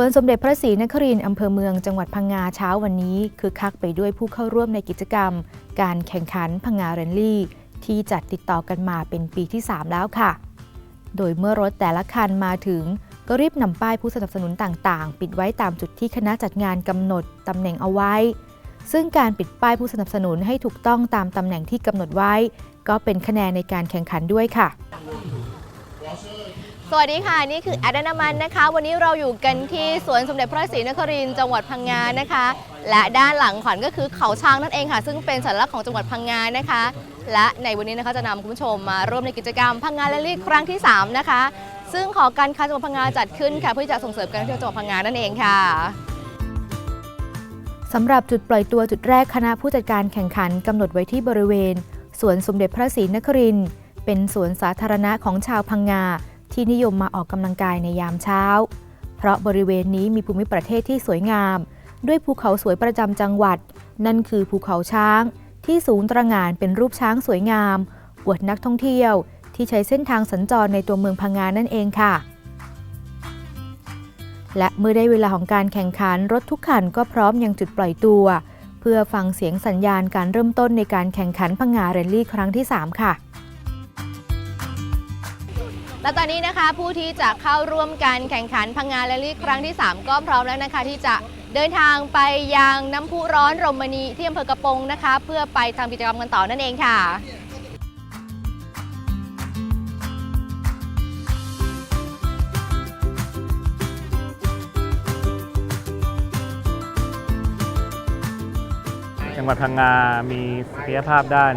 วนสมเด็จพระศรีนครินทร์อำเภอเมืองจังหวัดพังงาเช้าวันนี้คือคักไปด้วยผู้เข้าร่วมในกิจกรรม การแข่งขันพังงาเรนลี่ ที่จัดติดต่อกันมาเป็นปีที่ 3 แล้วค่ะ โดยเมื่อรถแต่ละคันมาถึง ก็รีบนำป้ายผู้สนับสนุนต่างๆ ปิดไว้ตามจุดที่คณะจัดงานกำหนดตำแหน่งเอาไว้ ซึ่งการปิดป้ายผู้สนับสนุนให้ถูกต้องตามตำแหน่งที่กำหนดไว้ ก็เป็นคะแนนในการแข่งขันด้วยค่ะ สวัสดีค่ะ นี่คือแอดนามันนะคะ วันนี้เราอยู่กันที่สวนสมเด็จพระศรีนครินทร์จังหวัดพังงานะคะ และด้านหลังขวัญก็คือเขาช้างนั่นเองค่ะ ซึ่งเป็นสัญลักษณ์ของจังหวัดพังงานะคะ และในวันนี้นะคะจะนำคุณผู้ชมมาร่วมในกิจกรรมพังงาแรลลี่ครั้งที่ 3 นะคะ ซึ่งขอการค้าจังหวัดพังงาจัดขึ้นค่ะเพื่อจะส่งเสริมการท่องเที่ยวจังหวัดพังงานั่นเองค่ะสำหรับจุดปล่อยตัวจุดแรกคณะผู้จัดการแข่งขันกำหนดไว้ที่บริเวณสวนสมเด็จพระศรีนครินทร์เป็นสวนสาธารณะของชาวพังงา ที่นิยมมาออกกำลังกายในยามเช้า เพราะบริเวณนี้มีภูมิประเทศที่สวยงาม ด้วยภูเขาสวยประจำจังหวัด นั่นคือภูเขาช้าง ที่สูงตระหง่านเป็นรูปช้างสวยงาม อวดนักท่องเที่ยว ที่ใช้เส้นทางสัญจรในตัวเมืองพังงานั่นเองค่ะ และเมื่อได้เวลาของการแข่งขันรถทุกคันก็พร้อมยังจุดปล่อยตัว เพื่อฟังเสียงสัญญาณการเริ่มต้นในการแข่งขันพังงาเรลลี่ครั้งที่ 3 ค่ะ และตอนนี้นะคะผู้ที่จะเข้าร่วมการแข่งขันพังงาแรลลี่ครั้งที่ 3 ก็พร้อมแล้วนะคะ ที่จะเดินทางไปยังน้ำพุร้อนรมณีที่อำเภอกระโปงนะคะ เพื่อไปทำกิจกรรมกันต่อนั่นเองค่ะจังหวัดพังงามีศักยภาพด้าน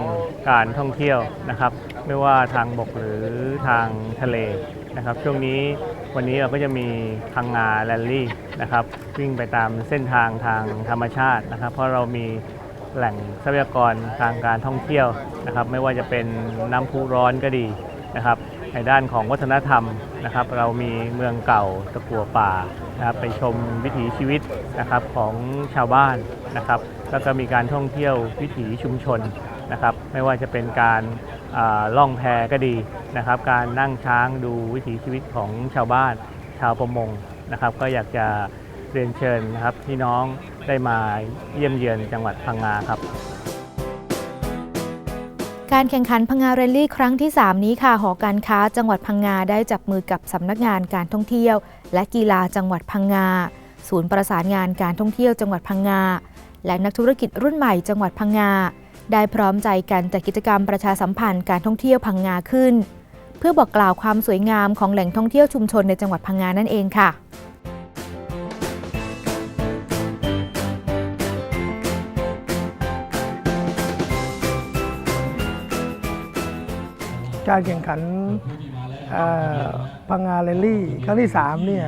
การท่องเที่ยวนะครับ ไม่ว่าทางบกหรือทางทะเลนะครับ ช่วงนี้วันนี้เราก็จะมีพังงาแรลลี่นะครับวิ่งไปตามเส้นทางทางธรรมชาตินะครับ เพราะเรามีแหล่งทรัพยากรทางการท่องเที่ยวนะครับ ไม่ว่าจะเป็นน้ำพุร้อนก็ดีนะครับ ในด้านของวัฒนธรรมนะครับ เรามีเมืองเก่าตะกัวป่านะครับไปชมวิถีชีวิตนะครับของชาวบ้านนะครับ แล้วก็มีการท่องเที่ยววิถีชุมชนนะครับ ไม่ว่าจะเป็นการ ล่องแพก็ดีนะครับ การนั่งช้างดูวิถีชีวิตของชาวบ้านชาวประมงนะครับ ก็อยากจะเรียนเชิญนะครับพี่น้องได้มาเยี่ยมเยือนจังหวัดพังงาครับ การแข่งขันพังงาเรลลี่ครั้งที่ 3 นี้ค่ะ หอการค้าจังหวัดพังงาได้จับมือกับสำนักงานการท่องเที่ยว และกีฬาจังหวัดพังงา ศูนย์ประสานงานการท่องเที่ยวจังหวัดพังงา และนักธุรกิจรุ่นใหม่จังหวัดพังงา ได้พร้อมใจกันจัดกิจกรรมประชาสัมพันธ์การท่องเที่ยวพังงาขึ้น เพื่อบอกกล่าวความสวยงามของแหล่งท่องเที่ยวชุมชนในจังหวัดพังงานั่นเองค่ะการแข่งขันพังงาเรลลี่ครั้งที่3เนี่ย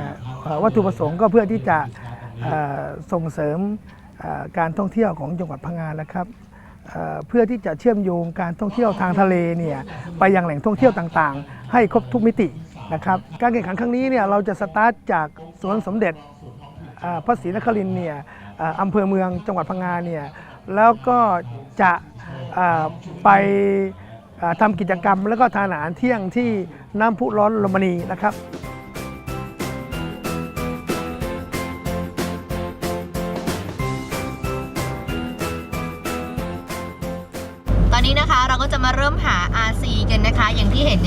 วัตถุประสงค์ก็เพื่อที่จะส่งเสริมการท่องเที่ยวของจังหวัดพังงานะครับ เพื่อที่จะเชื่อมโยงการท่องเที่ยวทางทะเลเนี่ยไปยังแหล่งท่องเที่ยวต่างๆ ให้ครบทุกมิตินะครับการแข่งขันครั้งนี้เนี่ยเราจะสตาร์ทจากสวนสมเด็จพระศรีนครินเนี่ยออำเภอเมืองจังหวัดพังงาเนี่ยแล้วก็จะไปอ่าทำกิจกรรมแล้วก็ทานอาหารเที่ยงที่น้ำพุร้อนลมณีนะครับ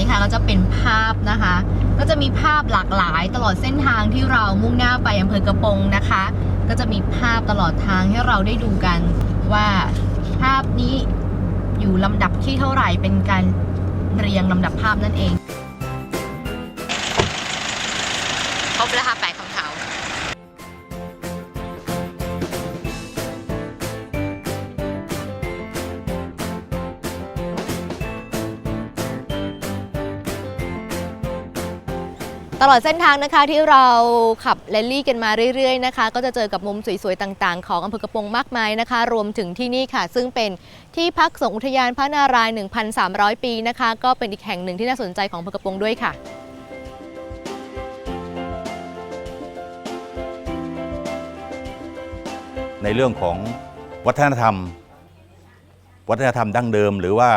นนี่ค่ะก็จะเป็นภาพนะคะ ก็จะมีภาพหลากหลายตลอดเส้นทางที่เรามุ่งหน้าไปอำเภอกระโปรงนะคะ ก็จะมีภาพตลอดทางให้เราได้ดูกันว่าภาพนี้อยู่ลำดับที่เท่าไหร่เป็นการเรียงลำดับภาพนั่นเอง ตลอดเส้นทางนะคะที่เราขับแรลลี่กันมาเรื่อยๆนะคะ ก็จะเจอกับมุมสวยๆต่างๆ ของอำเภอกระโปรงมากมายนะคะ รวมถึงที่นี่ค่ะ ซึ่งเป็นที่พักสงฆ์อุทยานพระนารายณ์1,300 ปีนะคะ ก็เป็นอีกแห่งหนึ่งที่น่าสนใจของอำเภอกระโปรงด้วยค่ะในเรื่องของวัฒนธรรม วัฒนธรรมดั้งเดิม หรือว่า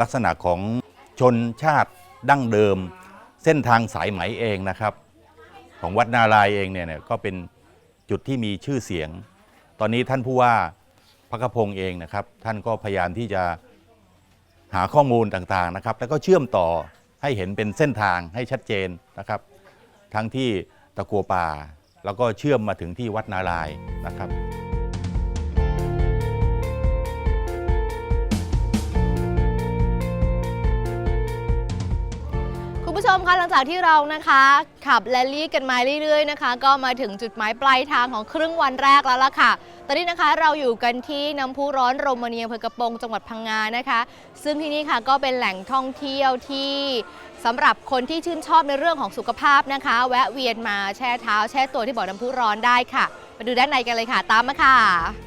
ลักษณะของชนชาติ ดั้งเดิม เส้นทางสายไหมเองนะครับ ของวัดนารายเองเนี่ยก็เป็นจุดที่มีชื่อเสียง ตอนนี้ท่านผู้ว่าพระกพงศ์เองนะครับ ท่านก็พยายามที่จะหาข้อมูลต่างๆนะครับ แล้วก็เชื่อมต่อให้เห็นเป็นเส้นทางให้ชัดเจนนะครับ ทั้งที่ตะกัวป่า แล้วก็เชื่อมมาถึงที่วัดนารายนะครับ ผู้ชมคะหลังจากที่เรานะคะขับแรลลี่กันมาเรื่อยๆนะคะ ก็มาถึงจุดหมายปลายทางของครึ่งวันแรกแล้วล่ะค่ะ ตอนนี้นะคะเราอยู่กันที่น้ำพุร้อนโรมาเนียอำเภอกระโปรงจังหวัดพังงานะคะ ซึ่งที่นี่ค่ะก็เป็นแหล่งท่องเที่ยวที่สำหรับคนที่ชื่นชอบในเรื่องของสุขภาพนะคะ แวะเวียนมาแช่เท้าแช่ตัวที่บ่อน้ำพุร้อนได้ค่ะ มาดูด้านในกันเลยค่ะ ตามมาค่ะ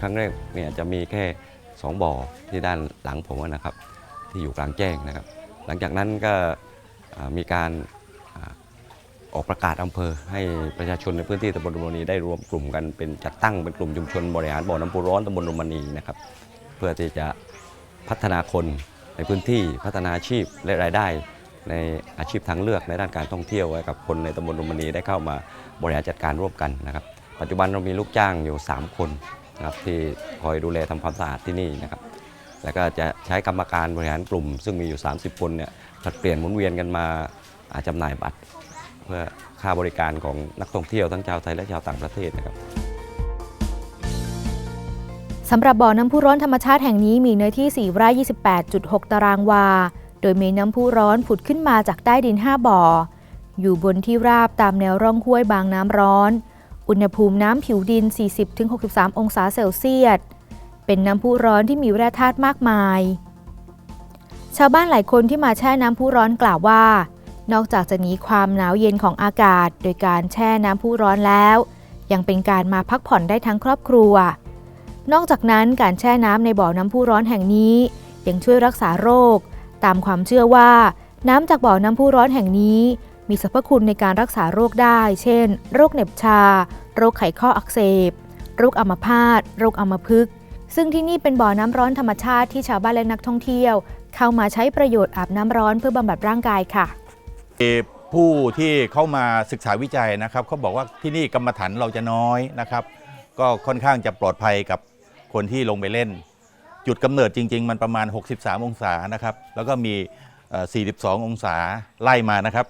ครั้งแรกเนี่ยจะมีแค่ 2 บ่อที่ด้านหลังผมนะครับ ที่อยู่กลางแจ้งนะครับ หลังจากนั้นก็มีการอออกประกาศอำเภอ ให้ประชาชนในพื้นที่ตำบลรุมณีได้รวมกลุ่มกันเป็นจัดตั้งเป็นกลุ่มชุมชนบริหารบ่อน้ำพุร้อนตำบลรุมณีนะครับ เพื่อที่จะพัฒนาคนในพื้นที่พัฒนาอาชีพและรายได้ ในอาชีพทางเลือกในด้านการท่องเที่ยวให้กับคนในตำบลรุมณีได้เข้ามาบริหารจัดการร่วมกันนะครับ ปัจจุบันเรามีลูกจ้างอยู่ 3 คน นะครับที่คอยดูแลทำความสะอาดที่นี่นะครับ แล้วก็จะใช้กรรมการบริหารกลุ่ม ซึ่งมีอยู่ 30 คนเนี่ยผลัดเปลี่ยนหมุนเวียนกันมาอ่าจำหน่ายบัตร เพื่อค่าบริการของนักท่องเที่ยวทั้งชาวไทยและชาวต่างประเทศนะครับสำหรับบ่อน้ำพุร้อนธรรมชาติแห่งนี้มีเนื้อที่ 4 ไร่ 28.6 ตารางวา โดยมีน้ำพุร้อนผุดขึ้นมาจากใต้ดิน 5 บ่อ อยู่บนที่ราบตามแนวร่องห้วยบางน้ำร้อน อุณหภูมิน้ำผิวดิน 40-63 องศาเซลเซียส เป็นน้ำพุร้อนที่มีแร่ธาตุมากมาย ชาวบ้านหลายคนที่มาแช่น้ำพุร้อนกล่าวว่า นอกจากจะหนีความหนาวเย็นของอากาศ โดยการแช่น้ำพุร้อนแล้ว ยังเป็นการมาพักผ่อนได้ทั้งครอบครัว นอกจากนั้นการแช่น้ำในบ่อน้ำพุร้อนแห่งนี้ ยังช่วยรักษาโรค ตามความเชื่อว่า น้ำจากบ่อน้ำพุร้อนแห่งนี้ มีสรรพคุณในการรักษาโรคได้ เช่น โรคเหน็บชา โรคไขข้ออักเสบ โรคอัมพาต โรคอัมพฤกษ์ ซึ่งที่นี่เป็นบ่อน้ำร้อนธรรมชาติที่ชาวบ้านและนักท่องเที่ยว เข้ามาใช้ประโยชน์อาบน้ำร้อนเพื่อบำบัดร่างกายค่ะ ผู้ที่เข้ามาศึกษาวิจัยนะครับเขาบอกว่าที่นี่กรรมฐานเราจะน้อยนะครับ ก็ค่อนข้างจะปลอดภัยกับคนที่ลงไปเล่น จุดกำเนิดจริง ๆ มันประมาณ 63 องศานะครับ แล้วก็มี 42 องศาไล่มานะครับ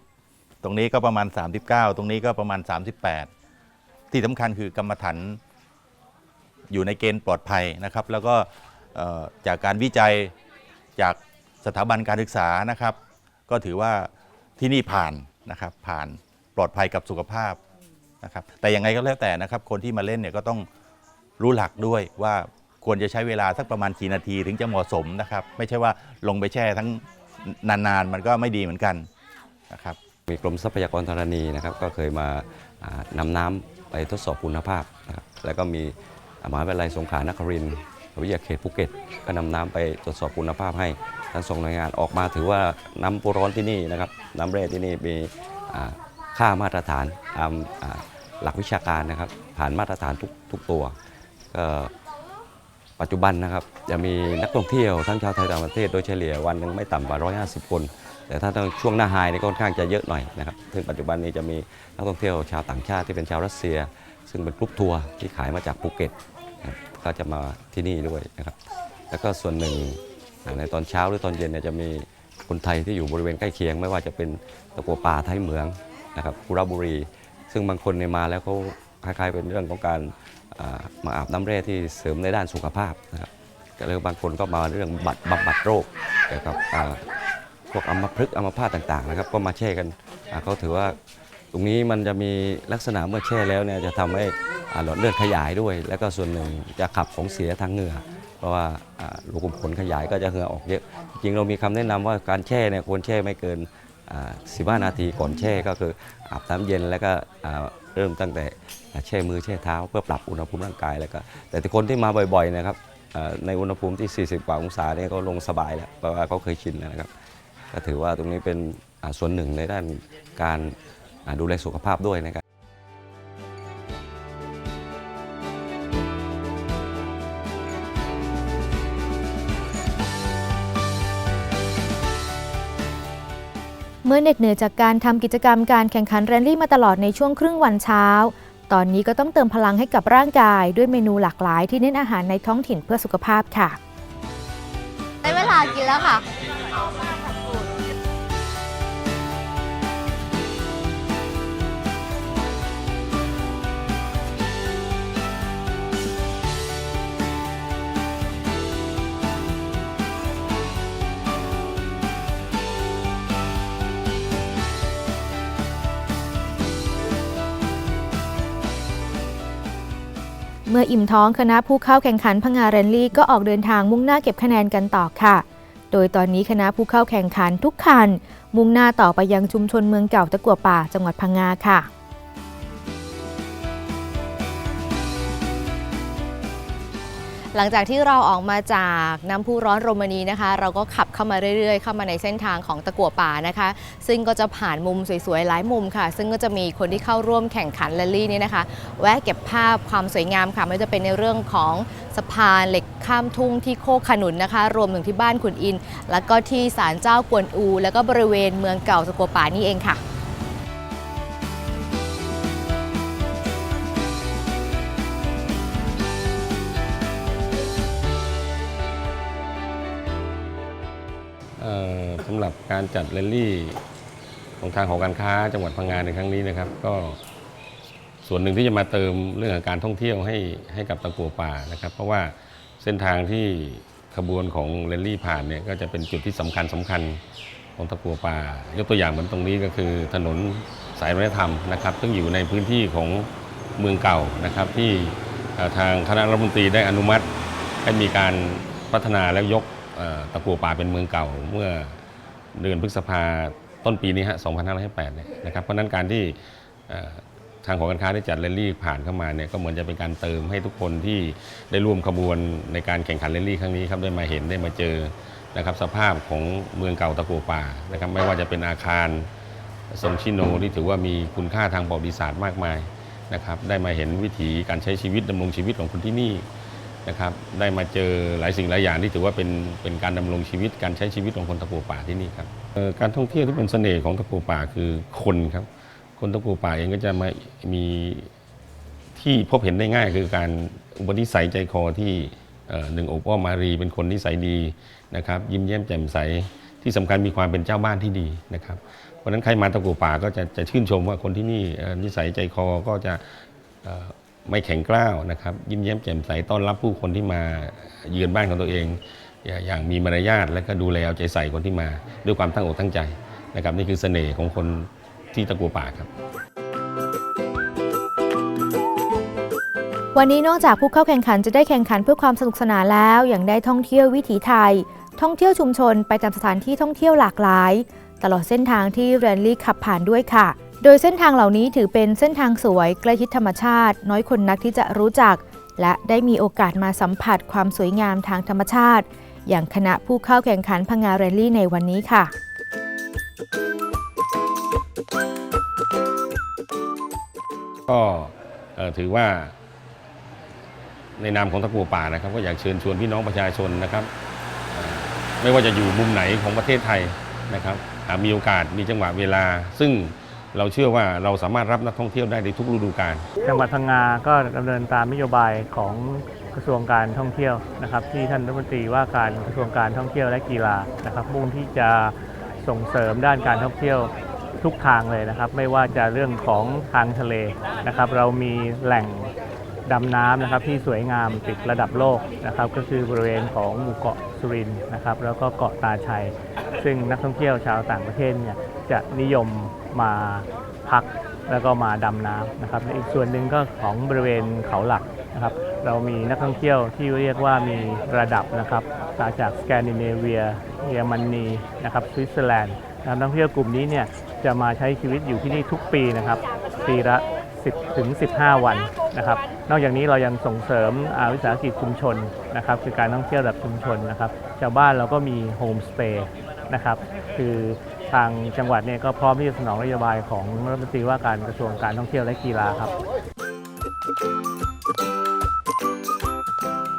40 ตรงนี้ก็ประมาณ 39 ตรงนี้ก็ประมาณ 38 ที่สำคัญคือกรรมฐานอยู่ในเกณฑ์ปลอดภัยนะครับ แล้วก็จากการวิจัยจากสถาบันการศึกษานะครับ ก็ถือว่าที่นี่ผ่านนะครับ ผ่านปลอดภัยกับสุขภาพนะครับ แต่ยังไงก็แล้วแต่นะครับ คนที่มาเล่นเนี่ยก็ต้องรู้หลักด้วยว่า ควรจะใช้เวลาสักประมาณกี่นาทีถึงจะเหมาะสมนะครับ ไม่ใช่ว่าลงไปแช่ทั้งนานๆ มันก็ไม่ดีเหมือนกันนะครับมีกรมทรัพยากรธรณีนะครับก็เคยมาอ่านำน้ำไปทดสอบคุณภาพนะครับแล้วก็มีมหาวิทยาลัยสงขลานครินทร์วิทยาเขตภูเก็ตก็นำน้ำไปตรวจสอบคุณภาพให้ทั้งสองหน่วยงานออกมาถือว่าน้ำพุร้อนที่นี่นะครับน้ำแร่ที่นี่มีค่ามาตรฐานตามหลักวิชาการนะครับ ผ่านมาตรฐานทุกทุกตัวก็ ปัจจุบันนะครับจะมีนักท่องเที่ยวทั้งชาวไทยต่างประเทศโดยเฉลี่ยวันหนึ่งไม่ต่ำกว่า 150 คน แต่ถ้าต้องช่วงหน้าไฮนี่ก็ค่อนข้างจะเยอะหน่อยนะครับซึ่งปัจจุบันนี้จะมีนักท่องเที่ยวชาวต่างชาติที่เป็นชาวรัสเซีย ซึ่งเป็นกรุ๊ปทัวร์ที่ขายมาจากภูเก็ตก็จะมาที่นี่ด้วยนะครับ แล้วก็ส่วนหนึ่งในตอนเช้าหรือตอนเย็นเนี่ยจะมีคนไทยที่อยู่บริเวณใกล้เคียง ไม่ว่าจะเป็นตะกัวป่าไทยเหมืองนะครับกุระบุรี ซึ่งบางคนเนี่ยมาแล้วเขาคล้ายๆเป็นเรื่องของการ มาอาบน้ำแร่ที่เสริมในด้านสุขภาพนะครับแล้วบางคนก็มาเรื่องบัตรบำบัดโรคเกี่ยวกับพวกอัมพฤกษ์อัมพาตต่างๆนะครับก็มาแช่กันเขาถือว่าตรงนี้มันจะมีลักษณะเมื่อแช่แล้วเนี่ยจะทำให้หลอดเลือดขยายด้วย แล้วก็ส่วนหนึ่งจะขับของเสียทางเหงื่อ เพราะว่าอ่าลูกขุมขนขยายก็จะเหงื่อออกเยอะจริงเรามีคำแนะนำว่าการแช่เนี่ยควรแช่ไม่เกิน สิบห้านาทีก่อนแช่ก็คืออาบน้ำเย็นแล้วก็เริ่มตั้งแต่แช่มือแช่เท้า เพื่อปรับอุณหภูมิร่างกายแล้วก็แต่คนที่มาบ่อยๆนะครับในอุณหภูมิที่ 40 กว่าองศาเนี่ยก็ลงสบายแล้วเพราะว่าเขาเคยชินแล้วนะครับ ก็ถือว่าตรงนี้เป็นส่วนหนึ่งในด้านการดูแลสุขภาพด้วยนะครับ มื่อเหน็ดเหนื่อยจากการทำกิจกรรมการแข่งขันแรลลี่มาตลอดในช่วงครึ่งวันเช้า ตอนนี้ก็ต้องเติมพลังให้กับร่างกาย ด้วยเมนูหลากหลายที่เน้นอาหารในท้องถิ่นเพื่อสุขภาพค่ะ ได้เวลากินแล้วค่ะ มื่ออิ่มท้องคณะผู้เข้าแข่งขันพังงาเรนลี่ก็ออกเดินทางมุ่งหน้าเก็บคะแนนกันต่อค่ะ โดยตอนนี้คณะผู้เข้าแข่งขันทุกคัน มุ่งหน้าต่อไปยังชุมชนเมืองเก่าตะกัวป่าจังหวัดพังงาค่ะ หลังจากที่เราออกมาจากน้ำพุร้อนโรมานีนะคะ เราก็ขับเข้ามาเรื่อยๆ เข้ามาในเส้นทางของตะกั่วป่านะคะ ซึ่งก็จะผ่านมุมสวยๆหลายมุมค่ะ ซึ่งก็จะมีคนที่เข้าร่วมแข่งขันแรลลี่นี้นะคะ แวะเก็บภาพความสวยงามค่ะไม่ว่าจะเป็นในเรื่องของสะพานเหล็กข้ามทุ่งที่โคกขนุนนะคะ รวมถึงที่บ้านขุนอิน แล้วก็ที่ศาลเจ้ากวนอู แล้วก็บริเวณเมืองเก่าตะกัวป่านี่เองค่ะ รับการจัดแรลลี่ ของทางหอการค้าจังหวัดพังงาในครั้งนี้นะครับ ก็ส่วนหนึ่งที่จะมาเติมเรื่องของการท่องเที่ยวให้ให้กับตะกัวป่านะครับ เพราะว่าเส้นทางที่ขบวนของแรลลี่ผ่านเนี่ยก็จะเป็นจุดที่สำคัญสำคัญของตะกัวป่า ยกตัวอย่างเหมือนตรงนี้ก็คือถนนสายวัฒนธรรมนะครับ ซึ่งอยู่ในพื้นที่ของเมืองเก่านะครับที่ทางคณะรัฐมนตรีได้อนุมัติให้มีการพัฒนาแล้วยกตะกัวป่าเป็นเมืองเก่าเมื่อ เดือนพฤษภาต้นปีนี้ฮะ 2558 เนี่ยนะครับ เพราะนั้นการที่ทางของการค้าได้จัดแรลลี่ผ่านเข้ามาเนี่ยก็เหมือนจะเป็นการเติมให้ทุกคนที่ได้ร่วมขบวนในการแข่งขันแรลลี่ครั้งนี้ครับได้มาเห็นได้มาเจอนะครับสภาพของเมืองเก่าตะกัวป่านะครับไม่ว่าจะเป็นอาคารทรงชิโนที่ถือว่ามีคุณค่าทางประวัติศาสตร์มากมายนะครับได้มาเห็นวิถีการใช้ชีวิตดำรงชีวิตของคนที่นี่ นะครับได้มาเจอหลายสิ่งหลายอย่างที่ถือว่าเป็นเป็นการดำรงชีวิตการใช้ชีวิตของคนตะปูป่าที่นี่ครับการท่องเที่ยวที่เป็นเสน่ห์ของตะปูป่าคือคนครับ คนตะปูป่าเองก็จะมามีที่พบเห็นได้ง่าย คือการอุปนิสัยใจคอที่หนึ่งอบอ้อมมารีเป็นคนนิสัยดีนะครับ ยิ้มแย้มแจ่มใสที่สำคัญมีความเป็นเจ้าบ้านที่ดีนะครับเพราะนั้นใครมาตะกูป่าก็จะจะชื่นชมว่าคนที่นี่นิสัยใจคอก็จะ ไม่แข็งกร้าวนะครับ ยิ้มแย้มแจ่มใสต้อนรับผู้คนที่มาเยือนบ้านของตัวเอง อย่างมีมารยาทและก็ดูแลเอาใจใส่คนที่มาด้วยความตั้งอกตั้งใจนะครับนี่คือเสน่ห์ของคนที่ตะกัวป่าครับ วันนี้นอกจากผู้เข้าแข่งขันจะได้แข่งขันเพื่อความสนุกสนานแล้วยังได้ท่องเที่ยววิถีไทย ท่องเที่ยวชุมชนไปตามสถานที่ท่องเที่ยวหลากหลาย ตลอดเส้นทางที่แรลลี่ขับผ่านด้วยค่ะ โดยเส้นทางเหล่านี้ถือเป็นเส้นทางสวยใกล้ชิดธรรมชาติ น้อยคนนักที่จะรู้จัก และได้มีโอกาสมาสัมผัสความสวยงามทางธรรมชาติ อย่างคณะผู้เข้าแข่งขันพังงาแรลลี่ในวันนี้ค่ะก็ถือว่า ในนามของตะกัวป่านะครับ ก็อยากเชิญชวนพี่น้องประชาชนนะครับ ไม่ว่าจะอยู่มุมไหนของประเทศไทยนะครับหากมีโอกาสมีจังหวะเวลา ซึ่ง เราเชื่อว่าเราสามารถรับนักท่องเที่ยวได้ในทุกฤดูกาลจังหวัดพังงาก็ดำเนินตามนโยบายของกระทรวงการท่องเที่ยวนะครับ ที่ท่านรัฐมนตรีว่าการกระทรวงการท่องเที่ยวและกีฬานะครับ มุ่งที่จะส่งเสริมด้านการท่องเที่ยวทุกทางเลยนะครับ ไม่ว่าจะเรื่องของทางทะเลนะครับ เรามีแหล่ง ดำน้ำนะครับที่สวยงามติดระดับโลกนะครับก็คือบริเวณของหมู่เกาะสุรินทร์นะครับแล้วก็เกาะตาชัย ซึ่งนักท่องเที่ยวชาวต่างประเทศเนี่ยจะนิยมมาพักแล้วก็มาดำน้ำนะครับและอีกส่วนหนึ่งก็ของบริเวณเขาหลักนะครับเรามีนักท่องเที่ยวที่เรียกว่ามีระดับนะครับมาจากสแกนดิเนเวียเยอรมนีนะครับสวิตเซอร์แลนด์นักท่องเที่ยวกลุ่มนี้เนี่ยจะมาใช้ชีวิตอยู่ที่นี่ทุกปีนะครับปีละ 10ถึง15 วันนะครับ นอกจากนี้เรายังส่งเสริมอาวิสาหกิจชุมชนนะครับคือการท่องเที่ยวแบบชุมชนนะครับ ชาวบ้านเราก็มีโฮมสเตย์นะครับคือทางจังหวัดเนี่ยก็พร้อมที่จะสนองนโยบายของรัฐมนตรีว่าการกระทรวงการท่องเที่ยวและกีฬาครับ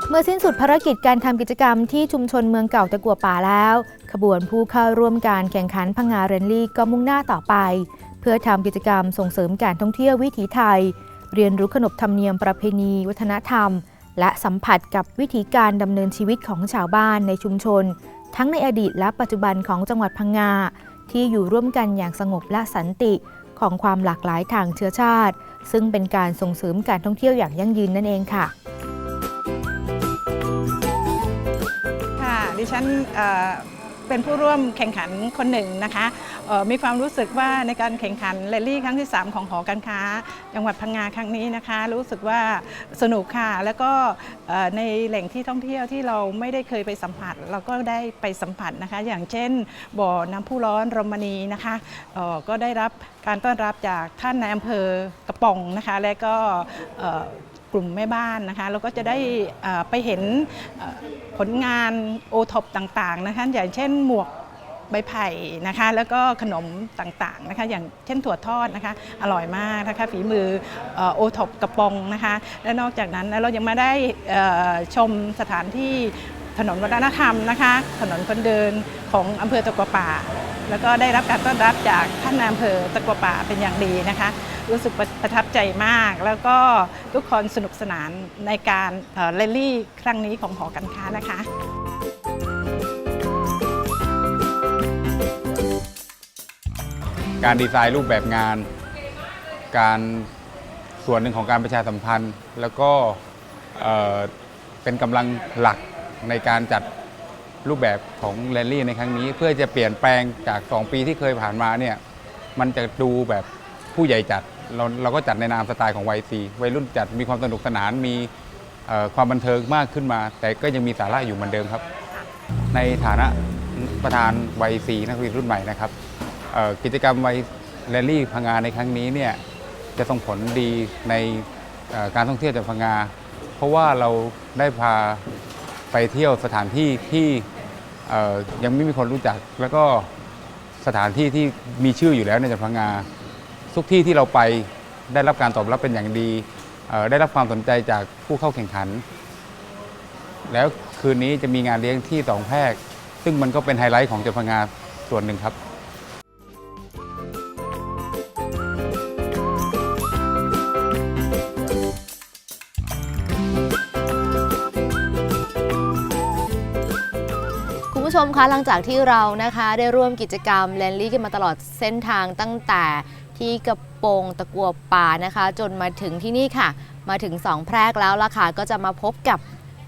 เมื่อสิ้นสุดภารกิจการทำกิจกรรมที่ชุมชนเมืองเก่าตะกัวป่าแล้ว ขบวนผู้เข้าร่วมการแข่งขันพังงาเรนลี่ก็มุ่งหน้าต่อไป พื่อทำกิจกรรมส่งเสริมการท่องเที่ยววิถีไทย เรียนรู้ขนบธรรมเนียมประเพณี วัฒนธรรม และสัมผัสกับวิถีการดำเนินชีวิตของชาวบ้านในชุมชน ทั้งในอดีตและปัจจุบันของจังหวัดพังงาที่อยู่ร่วมกันอย่างสงบและสันติของความหลากหลายทางเชื้อชาติ ซึ่งเป็นการส่งเสริมการท่องเที่ยวอย่างยั่งยืนนั่นเองค่ะ ค่ะ ดิฉัน เป็นผู้ร่วมแข่งขันคนหนึ่งนะคะมีความรู้สึกว่าในการแข่งขันแรลลี่ครั้งที่ 3 ของหอการค้า จังหวัดพังงาครั้งนี้นะคะ รู้สึกว่าสนุกค่ะ แล้วก็ในแหล่งที่ท่องเที่ยวที่เราไม่ได้เคยไปสัมผัส เราก็ได้ไปสัมผัสนะคะ อย่างเช่น บ่อน้ำพุร้อนรมณีนะคะก็ได้รับการต้อนรับจากท่านในอำเภอกระป๋องนะคะ และก็ กลุ่มแม่บ้านนะคะเราก็จะได้ไปเห็นผลงานโอท็อปต่างๆนะคะอย่างเช่นหมวกใบไผ่นะคะแล้วก็ขนมต่างๆนะคะอย่างเช่นถั่วทอดนะคะอร่อยมากนะคะฝีมือโอท็อปกระปองนะคะและนอกจากนั้นเรายังมาได้ชมสถานที่ ถนนวัฒนธรรมนะคะ ถนนคนเดินของอำเภอตะกัวป่า แล้วก็ได้รับการต้อนรับจากท่านนายอำเภอตะกัวป่าเป็นอย่างดีนะคะ รู้สึกประประทับใจมาก แล้วก็ทุกคนสนุกสนานในการเรลลี่ครั้งนี้ของหอการค้านะคะการดีไซน์รูปแบบงาน การส่วนหนึ่งของการประชาสัมพันธ์ แล้วก็เป็นกำลังหลัก ในการจัดรูปแบบของแรลลี่ในครั้งนี้ เพื่อจะเปลี่ยนแปลงจาก 2 ปีที่เคยผ่านมาเนี่ยมันจะดูแบบผู้ใหญ่จัดเราเราก็จัดในนามสไตล์ของวัยซีวัยรุ่นจัดมีความสนุกสนานมีเอ่อความบันเทิงมากขึ้นมา แต่ก็ยังมีสาระอยู่เหมือนเดิมครับ ในฐานะประธานวัยซีนักเรียนรุ่นใหม่นะครับเอ่อกิจกรรมไวแรลลี่พังงาในครั้งนี้เนี่ยจะส่งผลดีในเอ่อการท่องเที่ยวจากพังงา เพราะว่าเราได้พา ไปเที่ยวสถานที่ที่ยังไม่มีคนรู้จัก แล้วก็สถานที่ที่มีชื่ออยู่แล้วในจังหวัดพังงาทุกที่ที่เราไปได้รับการตอบรับเป็นอย่างดีได้รับความสนใจจากผู้เข้าแข่งขัน แล้วคืนนี้จะมีงานเลี้ยงที่สองแพรกซึ่งมันก็เป็นไฮไลท์ของจังหวัดพังงาส่วนหนึ่งครับ คะหลังจากที่เรานะคะได้ร่วมกิจกรรมแลนลี่กันมาตลอดเส้นทางตั้งแต่ที่กระโปรงตะกัวป่านะคะ จนมาถึงที่นี่ค่ะ มาถึงสองแพรกแล้วล่ะค่ะก็จะมาพบกับ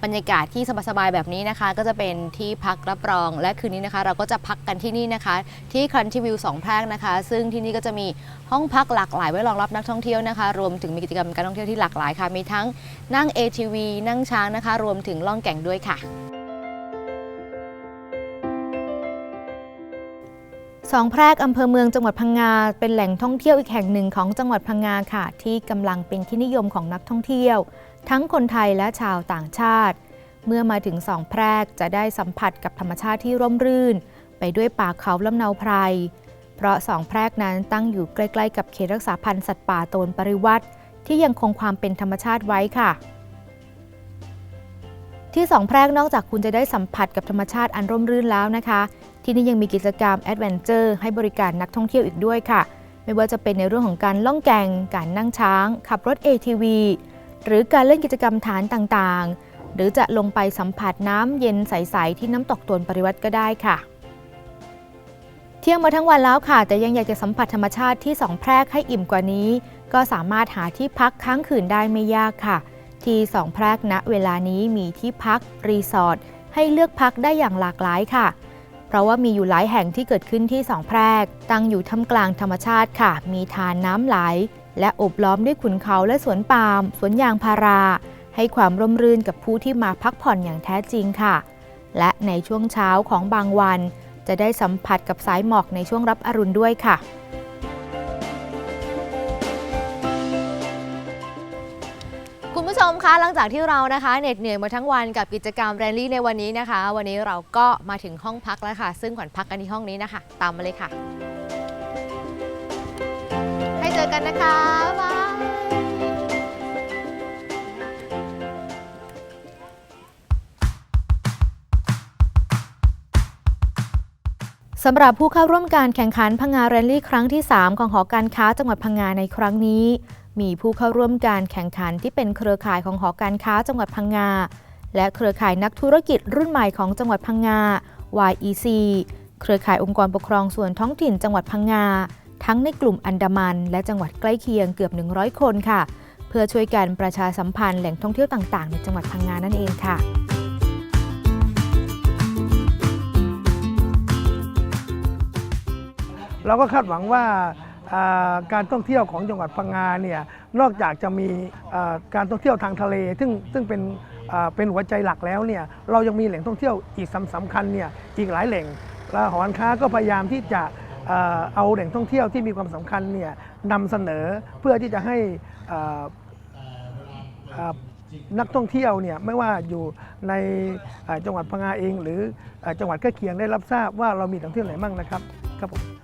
บรรยากาศที่สบายๆแบบนี้นะคะ ก็จะเป็นที่พักรับรองและคืนนี้นะคะ เราก็จะพักกันที่นี่นะคะ ที่คันทีวิวสองแพรกนะคะ ซึ่งที่นี่ก็จะมีห้องพักหลากหลายไว้รองรับนักท่องเที่ยวนะคะ รวมถึงมีกิจกรรมการท่องเที่ยวที่หลากหลายค่ะมีทั้งนั่ง ATV นั่งช้างนะคะ รวมถึงล่องแก่งด้วยค่ะ สองแพรกอำเภอเมืองจังหวัดพังงาเป็นแหล่งท่องเที่ยวอีกแห่งหนึ่งของจังหวัดพังงาค่ะ ที่กำลังเป็นที่นิยมของนักท่องเที่ยว ทั้งคนไทยและชาวต่างชาติ เมื่อมาถึงสองแพรกจะได้สัมผัสกับธรรมชาติที่ร่มรื่น ไปด้วยป่าเขาลำเนาไพร เพราะสองแพรกนั้นตั้งอยู่ใกล้ๆกับเขตรักษาพันธุ์สัตว์ป่าโตนปริวัติ ที่ยังคงความเป็นธรรมชาติไว้ค่ะที่สองแพรกนอกจากคุณจะได้สัมผัสกับธรรมชาติอันร่มรื่นแล้วนะคะ ที่นี่ยังมีกิจกรรมแอดเวนเจอร์ให้บริการนักท่องเที่ยวอีกด้วยค่ะ ไม่ว่าจะเป็นในเรื่องของการล่องแก่งการนั่งช้าง ขับรถ ATV หรือการเล่นกิจกรรมฐานต่างๆ หรือจะลงไปสัมผัสน้ำเย็นใส ๆ ที่น้ำตกตวนปริวัติก็ได้ค่ะ เที่ยวมาทั้งวันแล้วค่ะ แต่ยังอยากจะสัมผัสธรรมชาติที่สองแพรกให้อิ่มกว่านี้ ก็สามารถหาที่พักค้างคืนได้ไม่ยากค่ะ ที่สองแพรกณเวลานี้มีที่พักรีสอร์ทให้เลือกพักได้อย่างหลากหลายค่ะ เพราะว่ามีอยู่หลายแห่งที่เกิดขึ้นที่สองแพรก ตั้งอยู่ท่ามกลางธรรมชาติค่ะ มีทานน้ำไหล และอบล้อมด้วยขุนเขาและสวนปาล์มสวนยางพารา ให้ความร่มรื่นกับผู้ที่มาพักผ่อนอย่างแท้จริงค่ะ และในช่วงเช้าของบางวัน จะได้สัมผัสกับสายหมอกในช่วงรับอรุณด้วยค่ะ ผู้ชมคะหลังจากที่เรานะคะเหน็ดเหนื่อยมาทั้งวันกับกิจกรรมแรลลี่ในวันนี้นะคะ วันนี้เราก็มาถึงห้องพักแล้วค่ะ ซึ่งขวัญพักกันที่ห้องนี้นะคะ ตามมาเลยค่ะ ให้เจอกันนะคะบายสำหรับผู้เข้าร่วมการแข่งขันพังงาแรลลี่ครั้งที่ 3 ของหอการค้าจังหวัดพังงาในครั้งนี้ มีผู้เข้าร่วมการแข่งขันที่เป็นเครือข่ายของหอการค้าจังหวัดพังงา และเครือข่ายนักธุรกิจรุ่นใหม่ของจังหวัดพังงา YEC เครือข่ายองค์กรปกครองส่วนท้องถิ่นจังหวัดพังงา ทั้งในกลุ่มอันดามัน และจังหวัดใกล้เคียงเกือบ 100 คนค่ะ เพื่อช่วยกันประชาสัมพันธ์แหล่งท่องเที่ยวต่างๆ ในจังหวัดพังงานั่นเองค่ะเราก็คาดหวังว่าอ่า การท่องเที่ยวของจังหวัดพังงาเนี่ยนอกจากจะมีการท่องเที่ยวทางทะเล ซึ่งซึ่งเป็นเป็นหัวใจหลักแล้วเนี่ยเรายังมีแหล่งท่องเที่ยวอีกสำสำคัญเนี่ยอีกหลายแหล่งและหอการค้าก็พยายามที่จะเอาแหล่งท่องเที่ยวที่มีความสำคัญเนี่ยนำเสนอเพื่อที่จะให้นักท่องเที่ยวเนี่ยไม่ว่าอยู่ในจังหวัดพังงาเอง หรือจังหวัดใกล้เคียงได้รับทราบว่าเรามีแหล่งท่องเที่ยวไหนบ้างนะครับครับผม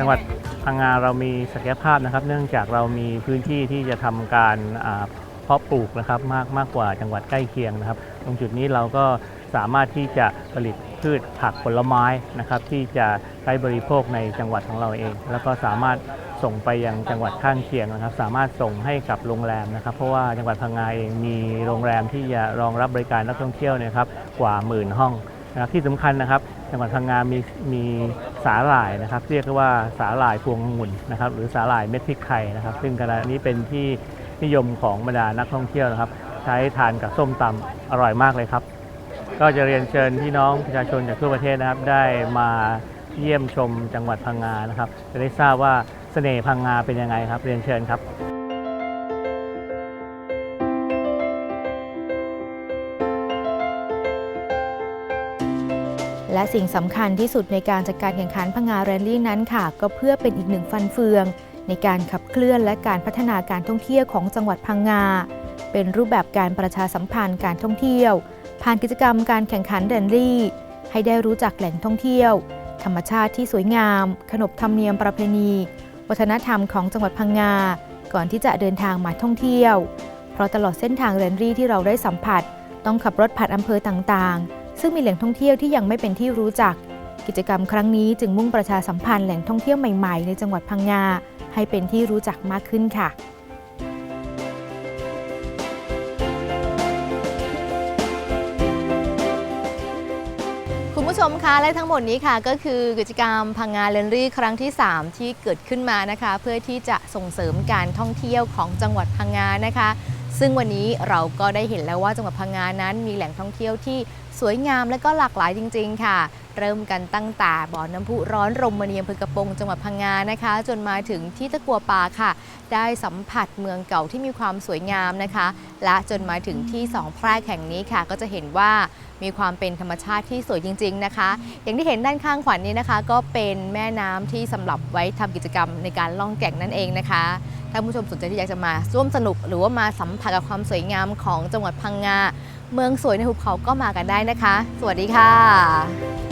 จังหวัดพังงาเรามีศักยภาพนะครับ เนื่องจากเรามีพื้นที่ที่จะทำการเพาะปลูกนะครับมากมากกว่าจังหวัดใกล้เคียงนะครับ ตรงจุดนี้เราก็สามารถที่จะผลิตพืชผักผลไม้นะครับ ที่จะใช้บริโภคในจังหวัดของเราเอง แล้วก็สามารถส่งไปยังจังหวัดข้างเคียงนะครับ สามารถส่งให้กับโรงแรมนะครับ เพราะว่าจังหวัดพังงาเองมีโรงแรมที่จะรองรับบริการนักท่องเที่ยวนยครับกว่าหมื่นห้องนะครับที่สำคัญนะครับ จังหวัดพังงามีมีสาหร่ายนะครับ เรียกว่าสาหร่ายพวงองุ่นนะครับ หรือสาหร่ายเม็ดพริกไทยนะครับ ซึ่งขณะนี้เป็นที่นิยมของบรรดานักท่องเที่ยวนะครับ ใช้ทานกับส้มตำอร่อยมากเลยครับ ก็จะเรียนเชิญพี่น้องประชาชนจากทั่วประเทศนะครับ ได้มาเยี่ยมชมจังหวัดพังงานะครับ จะได้ทราบว่าเสน่ห์พังงาเป็นยังไงครับ เรียนเชิญครับ และสิ่งสำคัญที่สุดในการจัดการแข่งขันพังงาแรลลี่นั้นค่ะ ก็เพื่อเป็นอีกหนึ่งฟันเฟือง ในการขับเคลื่อนและการพัฒนาการท่องเที่ยวของจังหวัดพังงา เป็นรูปแบบการประชาสัมพันธ์การท่องเที่ยว ผ่านกิจกรรมการแข่งขันแรลลี่ ให้ได้รู้จักแหล่งท่องเที่ยว ธรรมชาติที่สวยงาม ขนบธรรมเนียมประเพณี วัฒนธรรมของจังหวัดพังงา ก่อนที่จะเดินทางมาท่องเที่ยว เพราะตลอดเส้นทางแรลลี่ที่เราได้สัมผัส ต้องขับรถผ่านอำเภอต่างๆ ซึ่งมีแหล่งท่องเที่ยวที่ยังไม่เป็นที่รู้จัก กิจกรรมครั้งนี้จึงมุ่งประชาสัมพันธ์แหล่งท่องเที่ยวใหม่ๆ ในจังหวัดพังงาให้เป็นที่รู้จักมากขึ้นค่ะคุณผู้ชมคะและทั้งหมดนี้ค่ะก็คือกิจกรรมพังงาเลนรี่ครั้งที่ 3 ที่เกิดขึ้นมานะคะ เพื่อที่จะส่งเสริมการท่องเที่ยวของจังหวัดพังงานะคะ ซึ่งวันนี้เราก็ได้เห็นแล้วว่าจังหวัดพังงานั้นมีแหล่งท่องเที่ยวที่ สวยงามและก็หลากหลายจริง ๆ ค่ะ เริ่มกันตั้งแต่บ่อน้ำพุร้อนรมณีอำเภอกระโปงจังหวัดพังงานะคะ จนมาถึงที่ตะกัวป่าค่ะ ได้สัมผัสเมืองเก่าที่มีความสวยงามนะคะ และจนมาถึงที่สองแพรกแห่งนี้ค่ะ ก็จะเห็นว่ามีความเป็นธรรมชาติที่สวยจริง ๆ นะคะ อย่างที่เห็นด้านข้างขวัญนี้นะคะ ก็เป็นแม่น้ำที่สำหรับไว้ทำกิจกรรมในการล่องแก่งนั่นเองนะคะถ้าผู้ชมสนใจที่อยากจะมาร่วมสนุก หรือว่ามาสัมผัสกับความสวยงามของจังหวัดพังงา เมืองสวยในหุบเขาก็มากันได้นะคะ สวัสดีค่ะ